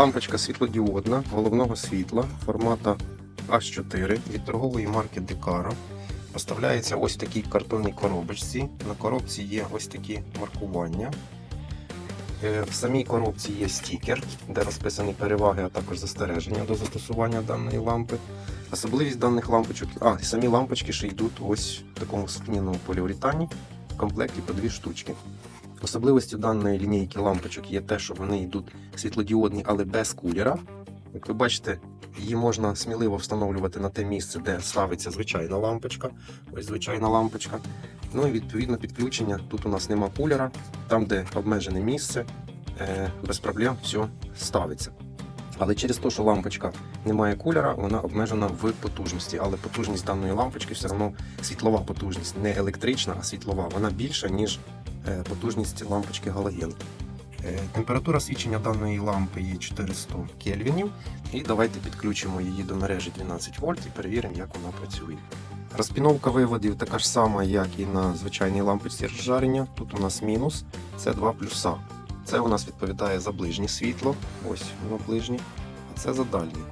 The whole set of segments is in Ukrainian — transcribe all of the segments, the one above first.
Лампочка світлодіодна головного світла формата H4 від торгової марки Decaro. Поставляється ось в такій картонній коробочці. На коробці є ось такі маркування. Е, В самій коробці є стікер, де розписані переваги, а також застереження до застосування даної лампи. Особливість даних лампочок, а самі лампочки ще йдуть ось в такому скніному поліуретані в комплекті по дві штучки. Особливістю даної лінійки лампочок є те, що вони йдуть світлодіодні, але без кулера. Як ви бачите, її можна сміливо встановлювати на те місце, де ставиться звичайна лампочка. Ось звичайна лампочка. Ну і відповідно підключення. Тут у нас нема кулера, там, де обмежене місце, е, без проблем все ставиться. Але через те, що лампочка не має кулера, вона обмежена в потужності. Але потужність даної лампочки все одно світлова потужність, не електрична, а світлова. Вона більша, ніж потужність лампочки галоген. Е, Температура свічення даної лампи є 400 кельвінів. І давайте підключимо її до мережі 12 вольт і перевіримо, як вона працює. Розпіновка виводів така ж сама, як і на звичайній лампочці розжарення. Тут у нас мінус, це два плюса. Це у нас відповідає за ближнє світло, ось воно ближнє, а це за дальнє.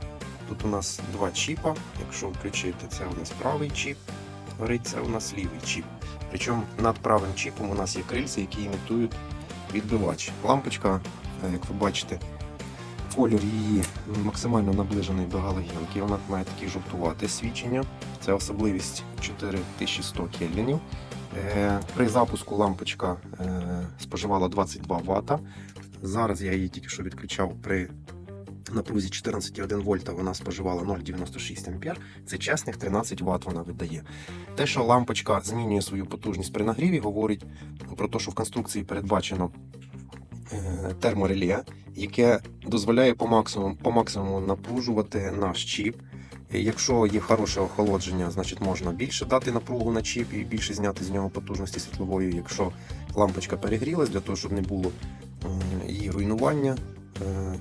Тут у нас два чіпа. Якщо включити, це у нас правий чіп, горить, це у нас лівий чіп. Причому над правим чіпом у нас є крильця, які імітують відбивач. Лампочка, е, як ви бачите, колір її максимально наближений до галогенки. Вона має таке жовтувате свічення. Це особливість 4100 кельвінів. Е, При запуску лампочка е, споживала 22 Вт. Зараз я її тільки що відключав при напрузі 14,1 вольта. Вона споживала 0,96 ампер. Це чесних 13 Вт вона видає. Те, що лампочка змінює свою потужність при нагріві, говорить про те, що в конструкції передбачено е, термореле, яке дозволяє по максимуму, по максимуму напружувати наш чіп. Якщо є хороше охолодження, значить можна більше дати напругу на чіп і більше зняти з нього потужності світлової. Якщо лампочка перегрілась, для того, щоб не було е, її руйнування, е,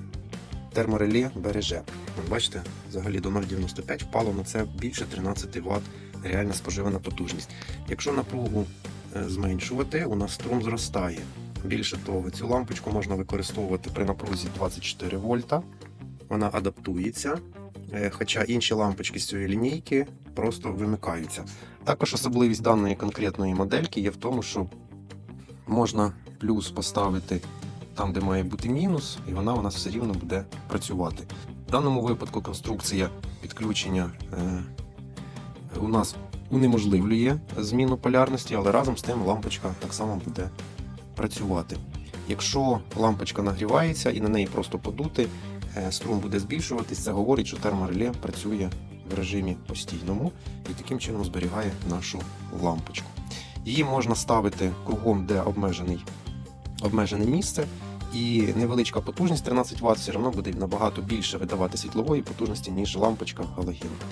термореле береже. Бачите, взагалі до 0,95 впало на це більше 13 Вт реальна споживана потужність. Якщо напругу е, зменшувати, у нас струм зростає. Більше того, цю лампочку можна використовувати при напрузі 24 вольта. Вона адаптується, е, хоча інші лампочки з цієї лінійки просто вимикаються. Також особливість даної конкретної модельки є в тому, що можна плюс поставити там, де має бути мінус, і вона у нас все рівно буде працювати. В даному випадку конструкція підключення е, у нас унеможливлює зміну полярності, але разом з тим лампочка так само буде працювати. Якщо лампочка нагрівається і на неї просто подути, е, струм буде збільшуватись, це говорить, що термореле працює в режимі постійному і таким чином зберігає нашу лампочку. Її можна ставити кругом, де обмежений, обмежене місце, і невеличка потужність 13 Вт все одно буде набагато більше видавати світлової потужності, ніж лампочка галогенка.